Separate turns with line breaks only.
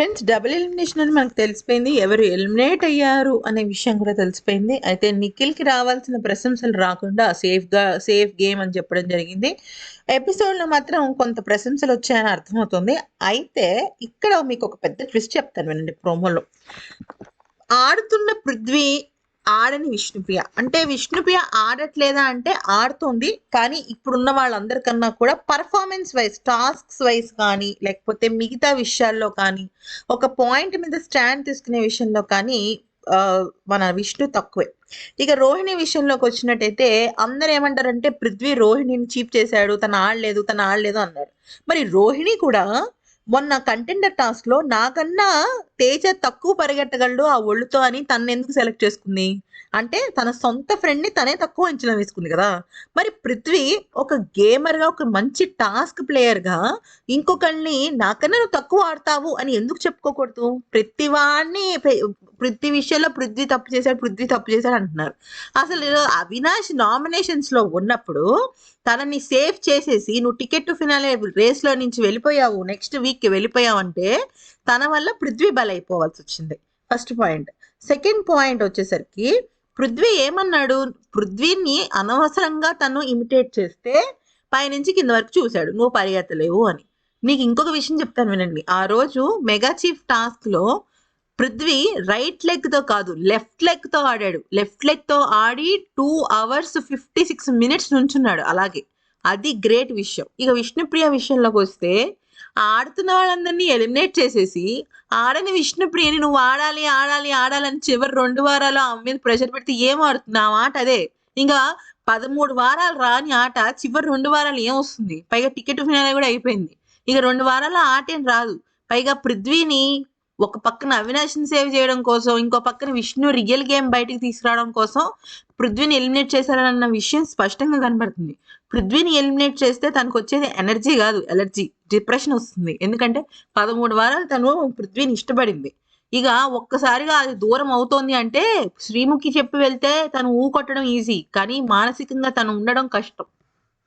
Friends double elimination అని మనకు తెలిసిపోయింది. ఎవరు ఎలిమినేట్ అయ్యారు అనే విషయం కూడా తెలిసిపోయింది. అయితే నిఖిల్కి రావాల్సిన ప్రశంసలు రాకుండా సేఫ్గా సేఫ్ గేమ్ అని చెప్పడం జరిగింది. ఎపిసోడ్లో మాత్రం కొంత ప్రశంసలు వచ్చాయని అర్థమవుతుంది. అయితే ఇక్కడ మీకు ఒక పెద్ద ట్విస్ట్ చెప్తాను వినండి ప్రోమోలో. ఆడుతున్న పృథ్వీ ఆడని విష్ణుప్రియ. అంటే విష్ణుప్రియ ఆడట్లేదా అంటే ఆడుతుంది కానీ ఇప్పుడున్న వాళ్ళందరికన్నా కూడా పర్ఫార్మెన్స్ వైజ్ టాస్క్స్ వైజ్ కానీ లేకపోతే మిగతా విషయాల్లో కానీ ఒక పాయింట్ మీద స్టాండ్ తీసుకునే విషయంలో కానీ మన విష్ణు తక్కువే. ఇక రోహిణి విషయంలోకి వచ్చినట్టయితే అందరు ఏమంటారంటే పృథ్వీ రోహిణిని చీప్ చేశాడు తను ఆడలేదు తను ఆడలేదు అన్నారు. మరి రోహిణి కూడా మొన్న కంటెండర్ టాస్క్లో నాకన్నా తేజ తక్కువ పరిగెట్టగలడు ఆ ఒళ్ళుతో అని తనని ఎందుకు సెలెక్ట్ చేసుకుంది? అంటే తన సొంత ఫ్రెండ్ని తనే తక్కువ అంచనా వేసుకుంది కదా. మరి పృథ్వీ ఒక గేమర్గా ఒక మంచి టాస్క్ ప్లేయర్గా ఇంకొకళ్ళని ఇంకొకరిని నాకన్నా నువ్వు తక్కువ ఆడతావు అని ఎందుకు చెప్పుకోకూడదు? ప్రతి వాడిని ప్రతి విషయంలో పృథ్వీ తప్పు చేశాడు పృథ్వీ తప్పు చేశాడు అంటున్నారు. అసలు అవినాష్ నామినేషన్స్లో ఉన్నప్పుడు తనని సేఫ్ చేసేసి నువ్వు టికెట్ టు ఫినాలే రేస్లో నుంచి వెళ్ళిపోయావు నెక్స్ట్ వీక్కి వెళ్ళిపోయావు అంటే తన వల్ల పృథ్వీ బలైపోవాల్సి వచ్చింది ఫస్ట్ పాయింట్. సెకండ్ పాయింట్ వచ్చేసరికి పృథ్వీ ఏమన్నాడు? పృథ్వీని అనవసరంగా తను ఇమిటేట్ చేస్తే పైనుంచి కింద వరకు చూశాడు. నువ్వు పరిగెత్తలేవు అని. నీకు ఇంకొక విషయం చెప్తాను వినండి. ఆ రోజు మెగా చీఫ్ టాస్క్లో పృథ్వీ రైట్ లెగ్తో కాదు లెఫ్ట్ లెగ్తో ఆడాడు. లెఫ్ట్ లెగ్తో ఆడి two hours fifty six minutes నుంచున్నాడు. అలాగే అది గ్రేట్ విషయం. ఇక విష్ణుప్రియ విషయంలోకి వస్తే ఆడుతున్న వాళ్ళందరినీ ఎలిమినేట్ చేసేసి ఆడని విష్ణుప్రియని నువ్వు ఆడాలి ఆడాలి ఆడాలని చివరి రెండు వారాలు ఆమె మీద ప్రెషర్ పెడితే ఏం ఆడుతుంది? ఆ మాట అదే. ఇంకా పదమూడు వారాలు రాని ఆట చివరి రెండు వారాలు ఏం వస్తుంది? పైగా టికెట్ ఫినాలే కూడా అయిపోయింది. ఇక రెండు వారాల ఆట ఏం రాదు. పైగా పృథ్వీని ఒక పక్కన అవినాష్ని సేవ్ చేయడం కోసం ఇంకో పక్కన విష్ణు రియల్ గేమ్ బయటికి తీసుకురావడం కోసం పృథ్వీని ఎలిమినేట్ చేశారన్న విషయం స్పష్టంగా కనబడుతుంది. పృథ్వీని ఎలిమినేట్ చేస్తే తనకు వచ్చేది ఎనర్జీ కాదు ఎలర్జీ డిప్రెషన్ వస్తుంది. ఎందుకంటే పదమూడు వారాలు తను పృథ్వీని ఇష్టపడింది. ఇక ఒక్కసారిగా అది దూరం అవుతోంది అంటే శ్రీముఖి చెప్పి వెళ్తే తను ఊ కొట్టడం ఈజీ కానీ మానసికంగా తను ఉండడం కష్టం.